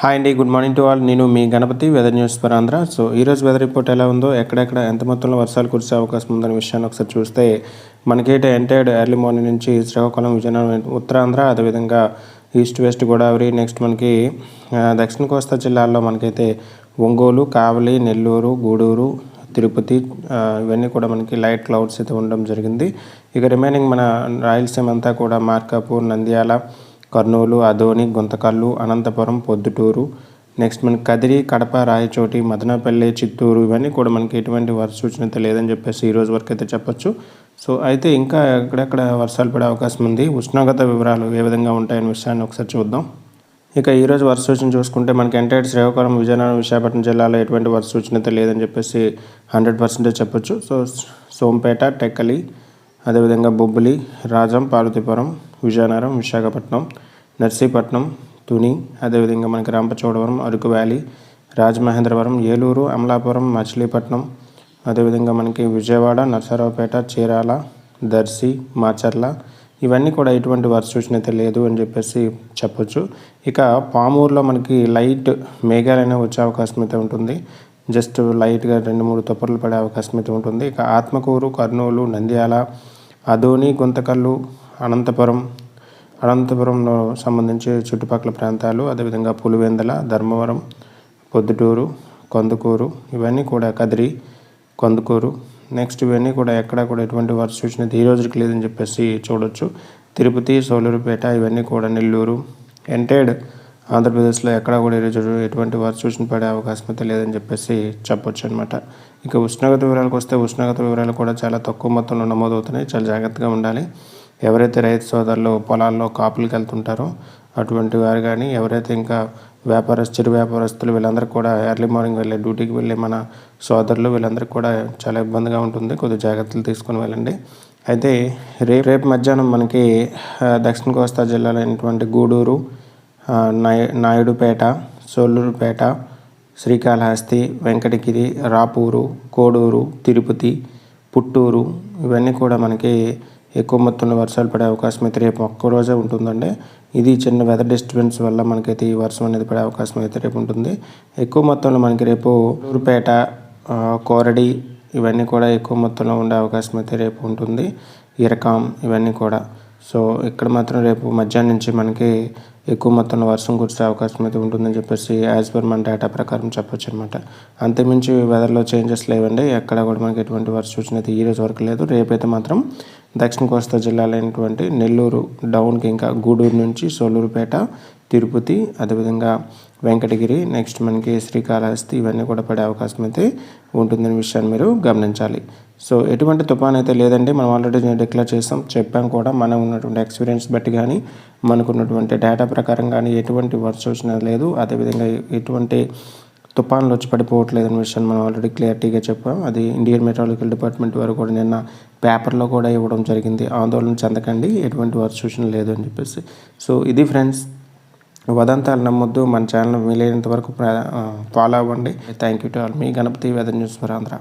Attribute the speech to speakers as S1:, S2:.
S1: Hi అండి good morning to all నేను మీ Ganapathi weather news for Andhra so ఈరోజు weather report ఎలా ఉందో ఎక్కడెక్కడ ఎంత మొత్తంలో వర్షాలు కురిసే అవకాశం ఉందనే విషయాన్ని ఒకసారి చూస్తే మనకైతే ఎంటైర్డ్ ఎర్లీ మార్నింగ్ నుంచి శ్రీకాకుళం విజయనగరం ఉత్తరాంధ్ర అదేవిధంగా ఈస్ట్ వెస్ట్ గోదావరి నెక్స్ట్ మనకి దక్షిణ కోస్తా జిల్లాల్లో మనకైతే ఒంగోలు కావలి నెల్లూరు గూడూరు తిరుపతి ఇవన్నీ కూడా మనకి లైట్ క్లౌడ్స్ అయితే ఉండడం జరిగింది. ఇక రిమైనింగ్ మన రాయలసీమ అంతా కూడా మార్కాపూర్ నంద్యాల కర్నూలు అదోని గుంతకల్లు అనంతపురం పొద్దుటూరు నెక్స్ట్ మనకి కదిరి కడప రాయచోటి మదనపల్లి చిత్తూరు ఇవన్నీ కూడా మనకి ఎటువంటి వర్ష సూచన లేదని చెప్పేసి ఈ రోజు వరకు అయితే చెప్పొచ్చు. సో అయితే ఇంకా ఎక్కడెక్కడ వర్షాలు పడే అవకాశం ఉంది? ఉష్ణోగ్రత వివరాలు ఏ విధంగా ఉంటాయనే విషయాన్ని ఒకసారి చూద్దాం. ఇక ఈరోజు వర్ష సూచన చూసుకుంటే మనకి ఎంటైర్ శ్రీకాకుళం విజయనగరం విశాఖపట్నం జిల్లాలో ఎటువంటి వర్ష సూచన లేదని చెప్పేసి హండ్రెడ్ పర్సెంటేజ్ చెప్పొచ్చు. సో సోంపేట టెక్కలి అదేవిధంగా బొబ్బిలి రాజం పార్వతీపురం విజయనగరం విశాఖపట్నం నర్సీపట్నం తుని అదేవిధంగా మనకి రంపచోడవరం అరకు వ్యాలీ రాజమహేంద్రవరం ఏలూరు అమలాపురం మచిలీపట్నం అదేవిధంగా మనకి విజయవాడ నర్సరావుపేట చీరాల దర్శి మాచర్ల ఇవన్నీ కూడా ఎటువంటి వర్ష సూచనత అయితే లేదు అని చెప్పేసి చెప్పొచ్చు. ఇక పామూరులో మనకి లైట్ మేఘాలైనా వచ్చే అవకాశం అయితే ఉంటుంది. జస్ట్ లైట్గా రెండు మూడు తుప్పర్లు పడే అవకాశం అయితే ఉంటుంది. ఇక ఆత్మకూరు కర్నూలు నంద్యాల అదోని గుంతకల్లు అనంతపురం అనంతపురంలో సంబంధించి చుట్టుపక్కల ప్రాంతాలు అదేవిధంగా పులివెందల ధర్మవరం పొద్దుటూరు కందుకూరు ఇవన్నీ కూడా కదిరి కొందుకూరు. నెక్స్ట్ ఇవన్నీ కూడా ఎక్కడా కూడా ఎటువంటి వర్ష సూచన ఈ రోజుకి లేదని చెప్పేసి చూడొచ్చు. తిరుపతి సోలూరుపేట ఇవన్నీ కూడా నెల్లూరు. ఎంటైడ్ ఆంధ్రప్రదేశ్లో ఎక్కడ కూడా ఈరోజు ఎటువంటి వర్ష సూచన పడే అవకాశం అయితే లేదని చెప్పేసి చెప్పొచ్చు అనమాట ఇక ఉష్ణోగ్రత వివరాలకు వస్తే ఉష్ణోగ్రత వివరాలు కూడా చాలా తక్కువ మొత్తంలో నమోదవుతున్నాయి. చాలా జాగ్రత్తగా ఉండాలి. ఎవరైతే రైతు సోదరులు పొలాల్లో కాపులకు వెళ్తుంటారో అటువంటి వారు కానీ ఎవరైతే ఇంకా వ్యాపారస్తు చిరు వ్యాపారస్తులు వీళ్ళందరూ కూడా ఎర్లీ మార్నింగ్ వెళ్ళే డ్యూటీకి వెళ్ళే మన సోదరులు వీళ్ళందరికీ కూడా చాలా ఇబ్బందిగా ఉంటుంది. కొద్దిగా జాగ్రత్తలు తీసుకొని వెళ్ళండి. అయితే రేపు రేపు మధ్యాహ్నం మనకి దక్షిణ కోస్తా జిల్లాలో అయినటువంటి గూడూరు నాయ నాయుడుపేట సోలూరుపేట శ్రీకాళహస్తి వెంకటగిరి రాపూరు కోడూరు తిరుపతి పుట్టూరు ఇవన్నీ కూడా మనకి ఎక్కువ మొత్తంలో వర్షాలు పడే అవకాశం అయితే రేపు ఒక్క రోజే ఉంటుందండి. ఇది చిన్న వెదర్ డిస్టర్బెన్స్ వల్ల మనకైతే ఈ వర్షం అనేది పడే అవకాశం అయితే రేపు ఉంటుంది. ఎక్కువ మొత్తంలో మనకి రేపు ఊరుపేట కోరడి ఇవన్నీ కూడా ఎక్కువ మొత్తంలో ఉండే అవకాశం అయితే రేపు ఉంటుంది. ఇరకాం ఇవన్నీ కూడా. సో ఇక్కడ మాత్రం రేపు మధ్యాహ్నం నుంచి మనకి ఎక్కువ మొత్తంలో వర్షం కురిసే అవకాశం అయితే ఉంటుందని చెప్పేసి యాజ్ పర్ మన డేటా ప్రకారం చెప్పొచ్చు అనమాట అంతకుమించి వెదర్లో చేంజెస్ లేవండి. ఎక్కడ కూడా మనకి ఎటువంటి వర్ష సూచన అయితే ఈ రోజు వరకు లేదు. రేపైతే మాత్రం దక్షిణ కోస్తా జిల్లాలైనటువంటి నెల్లూరు డౌన్కి ఇంకా గూడూరు నుంచి సోలూరుపేట తిరుపతి అదేవిధంగా వెంకటగిరి నెక్స్ట్ మనకి శ్రీకాళహస్తి ఇవన్నీ కూడా పడే అవకాశం అయితే ఉంటుందనే విషయాన్ని మీరు గమనించాలి. సో ఎటువంటి తుఫాన్ అయితే లేదండి. మనం ఆల్రెడీ డిక్లేర్ చేసాం చెప్పాం కూడా. మనం ఉన్నటువంటి ఎక్స్పీరియన్స్ బట్టి కానీ మనకున్నటువంటి డేటా ప్రకారం కానీ ఎటువంటి వర్షం వచ్చినా లేదు. అదేవిధంగా ఎటువంటి తుఫాన్లు వచ్చి పడిపోవట్లేదు అనే విషయాన్ని మనం ఆల్రెడీ క్లియర్టీగా చెప్పాం. అది ఇండియన్ మెట్రాలజికల్ డిపార్ట్మెంట్ వారు కూడా నిన్న పేపర్లో కూడా ఇవ్వడం జరిగింది. ఆందోళన చెందకండి ఎటువంటి వారు సూచన లేదు అని చెప్పేసి. సో ఇది ఫ్రెండ్స్ వదంతాలు నమ్మొద్దు. మన ఛానల్ వీలైనంత వరకు ఫాలో అవ్వండి. Thank you to all me Ganapathi weather news for Andhra